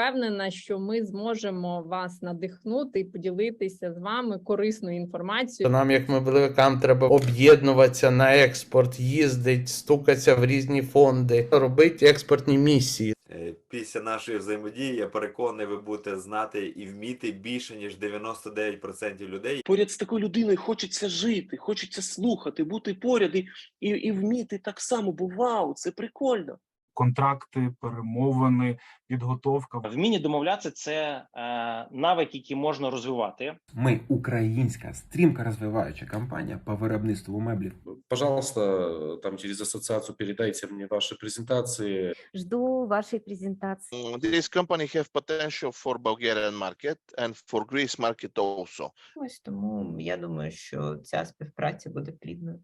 впевнена, що ми зможемо вас надихнути і поділитися з вами корисною інформацією. Нам, як мобілевикам, треба об'єднуватися на експорт, їздить, стукатися в різні фонди, робити експортні місії. Е, Після нашої взаємодії я переконаний, ви будете знати і вміти більше ніж 99% людей. Поряд з такою людиною хочеться жити, хочеться слухати, бути поряд і, і, і вміти так само. Бо вау, це прикольно. Контракти, перемовини, підготовка. Вміння домовлятися це е, навик, який можна розвивати. Ми українська стрімко розвиваюча компанія по виробництву меблів. Пожалуйста, там через ассоциацию передайте мне ваши презентации. Жду вашей презентации. Mm, This company have potential for Bulgarian market and for Greece market also. Ось тому я думаю, що ця співпраця буде плідною.